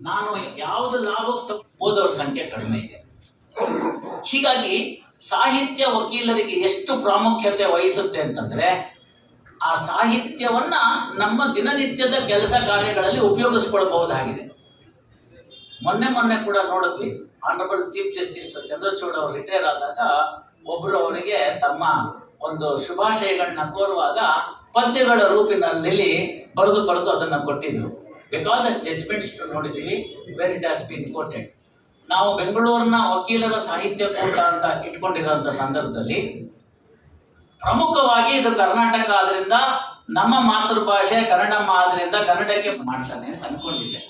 ನಾನು ಯಾವುದು ಲಾಭಕ್ಕೆ ಓದೋರ ಸಂಖ್ಯೆ ಕಡಿಮೆ ಇದೆ. ಹೀಗಾಗಿ ಸಾಹಿತ್ಯ ವಕೀಲರಿಗೆ ಎಷ್ಟು ಪ್ರಾಮುಖ್ಯತೆ ವಹಿಸುತ್ತೆ ಅಂತಂದ್ರೆ, ಆ ಸಾಹಿತ್ಯವನ್ನ ನಮ್ಮ ದಿನನಿತ್ಯದ ಕೆಲಸ ಕಾರ್ಯಗಳಲ್ಲಿ ಉಪಯೋಗಿಸ್ಕೊಳ್ಬಹುದಾಗಿದೆ. ಮೊನ್ನೆ ಮೊನ್ನೆ ಕೂಡ ನೋಡಿದ್ವಿ ಆನರಬಲ್ ಚೀಫ್ ಜಸ್ಟಿಸ್ ಚಂದ್ರಚೂಡ್ ಅವರು ರಿಟೈರ್ ಆದಾಗ ಒಬ್ಬರು ಅವರಿಗೆ ತಮ್ಮ ಒಂದು ಶುಭಾಶಯಗಳನ್ನ ಕೋರುವಾಗ ಪದ್ಯಗಳ ರೂಪಿನಲ್ಲಿ ಬರೆದು ಬರೆದು ಅದನ್ನು ಕೊಟ್ಟಿದ್ರು. ಬೇಕಾದಷ್ಟು ಜಜ್ಮೆಂಟ್ಸ್ ನೋಡಿದ್ದೀವಿ very it has been quoted ನಾವು ಬೆಂಗಳೂರಿನ ವಕೀಲರ ಸಾಹಿತ್ಯ ಕೂಟ ಅಂತ ಇಟ್ಕೊಂಡಿರೋಂಥ ಸಂದರ್ಭದಲ್ಲಿ ಪ್ರಮುಖವಾಗಿ ಇದು ಕರ್ನಾಟಕ ಆದ್ರಿಂದ ನಮ್ಮ ಮಾತೃಭಾಷೆ ಕನ್ನಡಮ್ಮ ಆದ್ರಿಂದ ಕನ್ನಡಕ್ಕೆ ಮಾಡ್ತಾನೆ ಅಂತ ಅನ್ಕೊಂಡಿದ್ದೆ.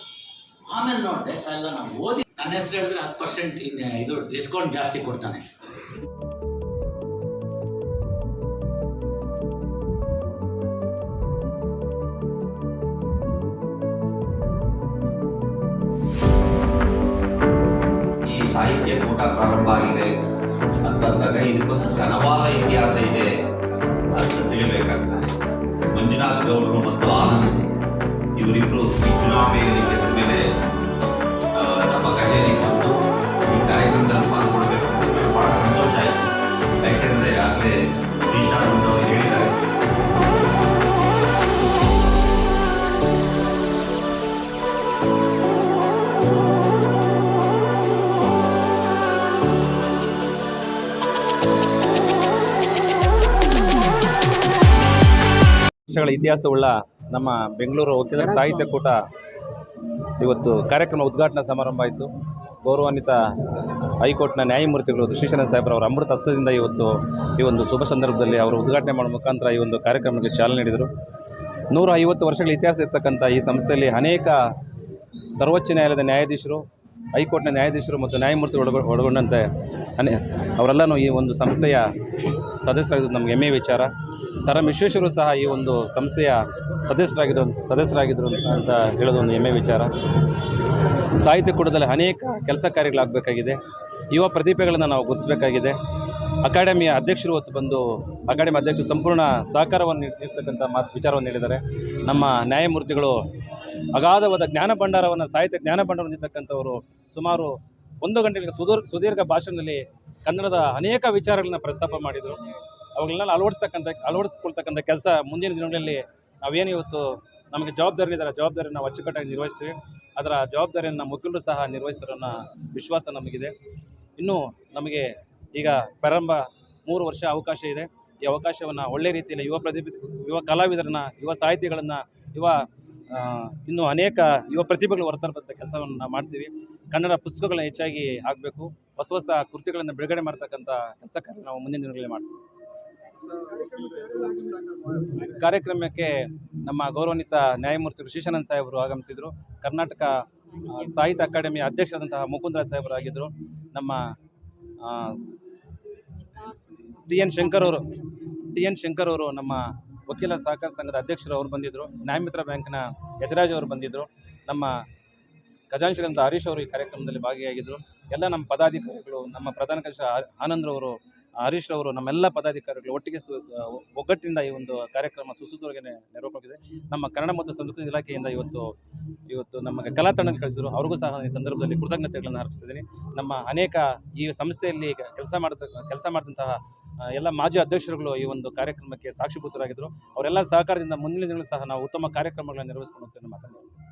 ಆಮೇಲೆ ನೋಡಿದೆ ಸಾಲ ನಾವು ಓದಿ ನನ್ನ ಹೆಸರು ಹೇಳಿದ್ರೆ ಹತ್ತು ಪರ್ಸೆಂಟ್ ಇದು ಡಿಸ್ಕೌಂಟ್ ಜಾಸ್ತಿ ಕೊಡ್ತಾನೆ. ಈ ಸಾಹಿತ್ಯ ಕೂಟ ಪ್ರಾರಂಭ ಆಗಿದೆ ಅಂತಂದಾಗ ಇದಕ್ಕೊಂದು ಘನವಾದ ವರ್ಷಗಳ ಇತಿಹಾಸವುಳ್ಳ ನಮ್ಮ ಬೆಂಗಳೂರು ವಕೀಲರ ಸಾಹಿತ್ಯ ಕೂಟ ಇವತ್ತು ಕಾರ್ಯಕ್ರಮ ಉದ್ಘಾಟನಾ ಸಮಾರಂಭ ಆಯಿತು. ಗೌರವಾನ್ವಿತ ಹೈಕೋರ್ಟ್ನ ನ್ಯಾಯಮೂರ್ತಿಗಳು ಶ್ರೀಶನ ಸಾಹೇಬ್ರವರ ಅಮೃತ ಹಸ್ತದಿಂದ ಇವತ್ತು ಈ ಒಂದು ಶುಭ ಸಂದರ್ಭದಲ್ಲಿ ಅವರು ಉದ್ಘಾಟನೆ ಮಾಡುವ ಮುಖಾಂತರ ಈ ಒಂದು ಕಾರ್ಯಕ್ರಮಕ್ಕೆ ಚಾಲನೆ ನೀಡಿದರು. ನೂರ ಐವತ್ತು ವರ್ಷಗಳ ಇತಿಹಾಸ ಇರ್ತಕ್ಕಂಥ ಈ ಸಂಸ್ಥೆಯಲ್ಲಿ ಅನೇಕ ಸರ್ವೋಚ್ಚ ನ್ಯಾಯಾಲಯದ ನ್ಯಾಯಾಧೀಶರು ಹೈಕೋರ್ಟ್ನ ನ್ಯಾಯಾಧೀಶರು ಮತ್ತು ನ್ಯಾಯಮೂರ್ತಿಗಳು ಒಳಗ ಒಳಗೊಂಡಂತೆ ಅನೇ ಅವರೆಲ್ಲನೂ ಈ ಒಂದು ಸಂಸ್ಥೆಯ ಸದಸ್ಯರಾಗಿದ್ದು ನಮಗೆ ಹೆಮ್ಮೆಯ ವಿಚಾರ. ಸರ್ ಎಂ ವಿಶ್ವೇಶ್ವರು ಸಹ ಈ ಒಂದು ಸಂಸ್ಥೆಯ ಸದಸ್ಯರಾಗಿರೋ ಸದಸ್ಯರಾಗಿದ್ದರು ಅಂತ ಹೇಳೋದು ಒಂದು ಹೆಮ್ಮೆ ವಿಚಾರ. ಸಾಹಿತ್ಯ ಕೂಟದಲ್ಲಿ ಅನೇಕ ಕೆಲಸ ಕಾರ್ಯಗಳಾಗಬೇಕಾಗಿದೆ. ಯುವ ಪ್ರತಿಭೆಗಳನ್ನು ನಾವು ಗುರುತಿಸಬೇಕಾಗಿದೆ. ಅಕಾಡೆಮಿಯ ಅಧ್ಯಕ್ಷರು ಹೊತ್ತು ಬಂದು ಅಕಾಡೆಮಿ ಅಧ್ಯಕ್ಷರು ಸಂಪೂರ್ಣ ಸಹಕಾರವನ್ನು ನೀಡ್ತಿರ್ತಕ್ಕಂಥ ಮಾತು ವಿಚಾರವನ್ನು ಹೇಳಿದ್ದಾರೆ. ನಮ್ಮ ನ್ಯಾಯಮೂರ್ತಿಗಳು ಅಗಾಧವಾದ ಜ್ಞಾನ ಭಂಡಾರವನ್ನು, ಸಾಹಿತ್ಯ ಜ್ಞಾನ ಭಂಡಾರವನ್ನು ನೀಡ್ತಕ್ಕಂಥವರು ಸುಮಾರು ಒಂದು ಗಂಟೆಗೆ ಸುದೀರ್ ಸುದೀರ್ಘ ಭಾಷಣದಲ್ಲಿ ಕನ್ನಡದ ಅನೇಕ ವಿಚಾರಗಳನ್ನ ಪ್ರಸ್ತಾಪ ಮಾಡಿದರು. ಅವುಗಳನ್ನೆಲ್ಲ ಅಳವಡಿಸ್ತಕ್ಕಂಥ, ಅಳವಡಿಸ್ಕೊಳ್ತಕ್ಕಂಥ ಕೆಲಸ ಮುಂದಿನ ದಿನಗಳಲ್ಲಿ ನಾವೇನು ಇವತ್ತು ನಮಗೆ ಜವಾಬ್ದಾರಿ ಇದ್ದಾರೆ ಜವಾಬ್ದಾರಿಯನ್ನು ನಾವು ಅಚ್ಚುಕಟ್ಟಾಗಿ ನಿರ್ವಹಿಸ್ತೀವಿ. ಅದರ ಜವಾಬ್ದಾರಿಯನ್ನು ಮುಖ್ಯರು ಸಹ ನಿರ್ವಹಿಸ್ತಾರೆ ಅನ್ನೋ ವಿಶ್ವಾಸ ನಮಗಿದೆ. ಇನ್ನು ನಮಗೆ ಈಗ ಪ್ರಾರಂಭ ಮೂರು ವರ್ಷ ಅವಕಾಶ ಇದೆ. ಈ ಅವಕಾಶವನ್ನು ಒಳ್ಳೆ ರೀತಿಯಲ್ಲಿ ಯುವ ಪ್ರತಿಭೆ, ಯುವ ಕಲಾವಿದರನ್ನು, ಯುವ ಸಾಹಿತಿಗಳನ್ನು, ಯುವ ಇನ್ನೂ ಅನೇಕ ಯುವ ಪ್ರತಿಭೆಗಳು ಹೊರತರಬಂಥ ಕೆಲಸವನ್ನು ನಾವು ಮಾಡ್ತೀವಿ. ಕನ್ನಡ ಪುಸ್ತಕಗಳನ್ನ ಹೆಚ್ಚಾಗಿ ಆಗಬೇಕು ಹೊಸ ಹೊಸ ಕೃತಿಗಳನ್ನು ಬಿಡುಗಡೆ ಮಾಡ್ತಕ್ಕಂಥ ಕೆಲಸ ನಾವು ಮುಂದಿನ ದಿನಗಳಲ್ಲಿ ಮಾಡ್ತೀವಿ. ಕಾರ್ಯಕ್ರಮಕ್ಕೆ ನಮ್ಮ ಗೌರವಾನ್ವಿತ ನ್ಯಾಯಮೂರ್ತಿ ಶ್ರೀಶಾನಂದ್ ಸಾಹೇಬರು ಆಗಮಿಸಿದರು. ಕರ್ನಾಟಕ ಸಾಹಿತ್ಯ ಅಕಾಡೆಮಿ ಅಧ್ಯಕ್ಷರಾದಂತಹ ಮುಕುಂದ್ರ ಸಾಹೇಬರು ಆಗಿದ್ದರು ನಮ್ಮ ಟಿ ಎನ್ ಶಂಕರ್ ಅವರು, ಟಿ ಎನ್ ಶಂಕರ್ ಅವರು ನಮ್ಮ ವಕೀಲ ಸಹಕಾರ ಸಂಘದ ಅಧ್ಯಕ್ಷರು ಅವರು ಬಂದಿದ್ದರು ನ್ಯಾಯಮಿತ್ರ ಬ್ಯಾಂಕ್ನ ಯಜರಾಜ್ ಅವರು ಬಂದಿದ್ದರು ನಮ್ಮ ಖಜಾಂಶಿಗಳಂತ ಹರೀಶ್ ಅವರು ಈ ಕಾರ್ಯಕ್ರಮದಲ್ಲಿ ಭಾಗಿಯಾಗಿದ್ದರು ಎಲ್ಲ ನಮ್ಮ ಪದಾಧಿಕಾರಿಗಳು, ನಮ್ಮ ಪ್ರಧಾನ ಕಾರ್ಯದರ್ಶಿ ಆನಂದ್ರವರು ಹರೀಶ್ ರವರು ನಮ್ಮೆಲ್ಲ ಪದಾಧಿಕಾರಿಗಳು ಒಟ್ಟಿಗೆ ಒಗ್ಗಟ್ಟಿನಿಂದ ಈ ಒಂದು ಕಾರ್ಯಕ್ರಮ ಸುಸೂತ್ರವಾಗಿ ನೆರವಾಗಿದೆ ನಮ್ಮ ಕನ್ನಡ ಮತ್ತು ಸಂಸ್ಕೃತಿ ಇಲಾಖೆಯಿಂದ ಇವತ್ತು ಇವತ್ತು ನಮಗೆ ಕಲಾ ತಂಡ ಕಳಿಸಿದ್ರು. ಅವ್ರಿಗೂ ಸಹ ಈ ಸಂದರ್ಭದಲ್ಲಿ ಕೃತಜ್ಞತೆಗಳನ್ನು ಅರ್ಪಿಸ್ತಿದ್ದೀನಿ. ನಮ್ಮ ಅನೇಕ ಈ ಸಂಸ್ಥೆಯಲ್ಲಿ ಕೆಲಸ ಮಾಡ್ತ, ಕೆಲಸ ಮಾಡಿದಂತಹ ಎಲ್ಲ ಮಾಜಿ ಅಧ್ಯಕ್ಷರುಗಳು ಈ ಒಂದು ಕಾರ್ಯಕ್ರಮಕ್ಕೆ ಸಾಕ್ಷಿಭೂತರಾಗಿದ್ದರು ಅವರೆಲ್ಲ ಸಹಕಾರದಿಂದ ಮುಂದಿನ ದಿನಗಳು ಸಹ ನಾವು ಉತ್ತಮ ಕಾರ್ಯಕ್ರಮಗಳನ್ನು ನಿರ್ವಹಿಸ್ಕೊಂಡು ಹೋಗ್ತೇನೆ ಮಾತನಾಡ್ತೀನಿ